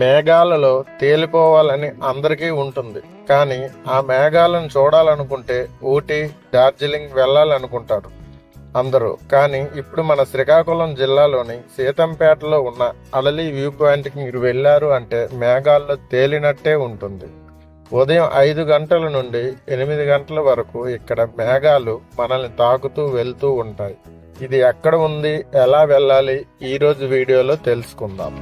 మేఘాలలో తేలిపోవాలని అందరికీ ఉంటుంది. కానీ ఆ మేఘాలను చూడాలనుకుంటే ఊటీ డార్జిలింగ్ వెళ్ళాలనుకుంటారు అందరూ. కానీ ఇప్పుడు మన శ్రీకాకుళం జిల్లాలోని సీతంపేటలో ఉన్న అలలి వ్యూ పాయింట్కి మీరు వెళ్ళారు అంటే మేఘాల్లో తేలినట్టే ఉంటుంది. ఉదయం ఐదు గంటల నుండి ఎనిమిది గంటల వరకు ఇక్కడ మేఘాలు మనల్ని తాకుతూ వెళ్తూ ఉంటాయి. ఇది ఎక్కడ ఉంది ఎలా వెళ్ళాలి ఈరోజు వీడియోలో తెలుసుకుందాం.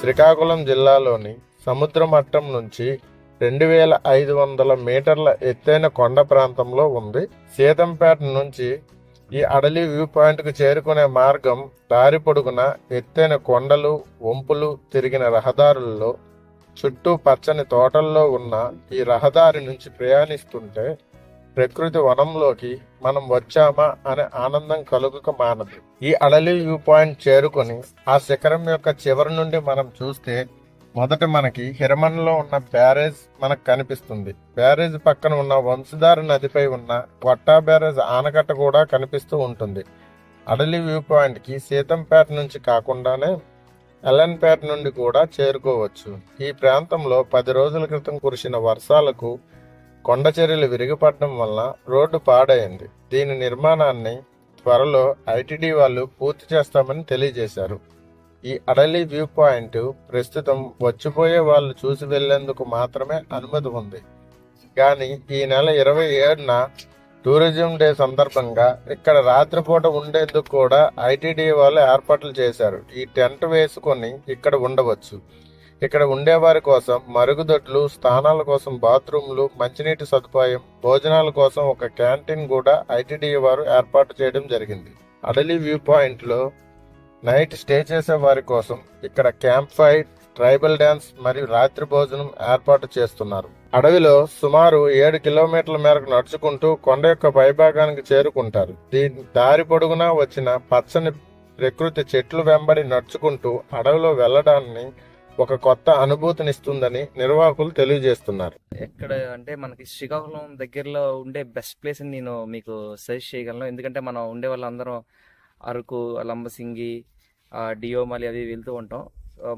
శ్రీకాకుళం జిల్లాలోని సముద్ర మట్టం నుంచి రెండు వేల ఐదు వందల మీటర్ల ఎత్తైన కొండ ప్రాంతంలో ఉంది. సీతంపేట నుంచి ఈ అడలి వ్యూ పాయింట్కు చేరుకునే మార్గం దారి పొడుగున ఎత్తైన కొండలు వంపులు తిరిగిన రహదారుల్లో చుట్టూ పచ్చని తోటల్లో ఉన్న ఈ రహదారి నుంచి ప్రయాణిస్తుంటే ప్రకృతి వనంలోకి మనం వచ్చామా అనే ఆనందం కలుగుక మానదు. ఈ అడలి వ్యూ పాయింట్ చేరుకొని ఆ శిఖరం యొక్క చివరి నుండి మనం చూస్తే మొదట మనకి హిరమన్లో ఉన్న బ్యారేజ్ మనకు కనిపిస్తుంది. బ్యారేజ్ పక్కన ఉన్న వంశధార నదిపై ఉన్న వట్టా బ్యారేజ్ ఆనకట్ట కూడా కనిపిస్తూ ఉంటుంది. అడలి వ్యూ పాయింట్కి సీతంపేట నుంచి కాకుండానే ఎల్లన్పేట నుండి కూడా చేరుకోవచ్చు. ఈ ప్రాంతంలో పది రోజుల క్రితం కురిసిన వర్షాలకు కొండ చర్యలు విరిగిపడడం వల్ల రోడ్డు పాడైంది. దీని నిర్మాణాన్ని త్వరలో ఐటీడీ వాళ్ళు పూర్తి చేస్తామని తెలియజేశారు. ఈ అడలి వ్యూ పాయింట్ ప్రస్తుతం వచ్చిపోయే వాళ్ళు చూసి వెళ్ళేందుకు మాత్రమే అనుమతి ఉంది. కానీ ఈ నెల ఇరవై ఏడున టూరిజం డే సందర్భంగా ఇక్కడ రాత్రిపూట ఉండేందుకు కూడా ఐటీడీ వాళ్ళు ఏర్పాట్లు చేశారు. ఈ టెంట్ వేసుకొని ఇక్కడ ఉండవచ్చు. ఇక్కడ ఉండేవారి కోసం మరుగుదొడ్లు స్థానాల కోసం బాత్రూమ్లు మంచినీటి సదుపాయం భోజనాల కోసం ఒక క్యాంటీన్ కూడా ఐటీడీ వారు ఏర్పాటు చేయడం జరిగింది. అడలి వ్యూ పాయింట్లో నైట్ స్టే చేసే వారి కోసం ఇక్కడ క్యాంప్ ఫైర్ ట్రైబల్ డ్యాన్స్ మరియు రాత్రి భోజనం ఏర్పాటు చేస్తున్నారు. అడవిలో సుమారు ఏడు కిలోమీటర్ల మేరకు నడుచుకుంటూ కొండ యొక్క పైభాగానికి చేరుకుంటారు. దీని దారి పొడుగునా వచ్చిన పచ్చని ప్రకృతి చెట్లు వెంబడి నడుచుకుంటూ అడవిలో వెళ్ళడాన్ని ఒక కొత్త అనుభూతినిస్తుందని నిర్వాహకులు తెలియజేస్తున్నారు. ఎక్కడ అంటే మనకి శ్రీకాకుళం దగ్గరలో ఉండే బెస్ట్ ప్లేస్ అని నేను మీకు సజెస్ట్ చేయగలను. ఎందుకంటే మనం ఉండే వాళ్ళందరం అరకు లంబసింగి డియోమాలి డియోమలి అవి వెళ్తూ ఉంటాం.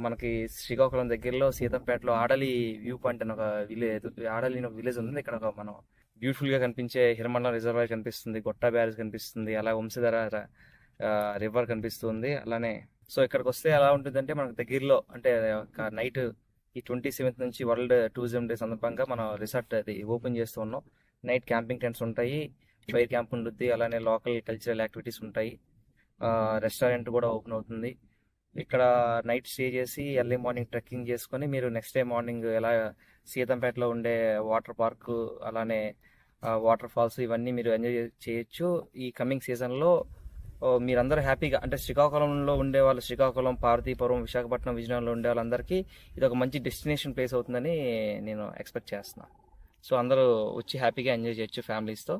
మనకి శ్రీకాకుళం దగ్గరలో సీతంపేటలో ఆడలి వ్యూ పాయింట్ అని ఒక విలేజ్ ఆడలి ఒక విలేజ్ ఉంది. ఇక్కడ ఒక మనం బ్యూటిఫుల్గా కనిపించే హిరమండలం రిజర్వాయర్ కనిపిస్తుంది గొట్టా బ్యారేజ్ కనిపిస్తుంది అలా వంశధార రివర్ కనిపిస్తుంది అలానే సో ఇక్కడికి వస్తే ఎలా ఉంటుందంటే మనకు దగ్గరలో అంటే ఒక నైట్ ఈ ట్వంటీ సెవెంత్ నుంచి వరల్డ్ టూరిజం డే సందర్భంగా మనం రిసార్ట్ అది ఓపెన్ చేస్తూ ఉన్నాం. నైట్ క్యాంపింగ్ టెంట్స్ ఉంటాయి. ఫైర్ క్యాంప్ ఉంటుంది అలానే లోకల్ కల్చరల్ యాక్టివిటీస్ ఉంటాయి. రెస్టారెంట్ కూడా ఓపెన్ అవుతుంది. ఇక్కడ నైట్ స్టే చేసి ఎర్లీ మార్నింగ్ ట్రెక్కింగ్ చేసుకొని మీరు నెక్స్ట్ డే మార్నింగ్ ఎలా సీతంపేటలో ఉండే వాటర్ పార్క్ అలానే వాటర్ ఫాల్స్ ఇవన్నీ మీరు ఎంజాయ్ చేయొచ్చు. ఈ కమింగ్ సీజన్లో మీరందరూ హ్యాపీగా అంటే శ్రీకాకుళంలో ఉండే వాళ్ళు శ్రీకాకుళం పార్వతీపురం విశాఖపట్నం విజయనగరంలో ఉండే వాళ్ళందరికీ ఇది ఒక మంచి డెస్టినేషన్ ప్లేస్ అవుతుందని నేను ఎక్స్పెక్ట్ చేస్తున్నాను సో అందరూ వచ్చి హ్యాపీగా ఎంజాయ్ చేయొచ్చు ఫ్యామిలీస్తో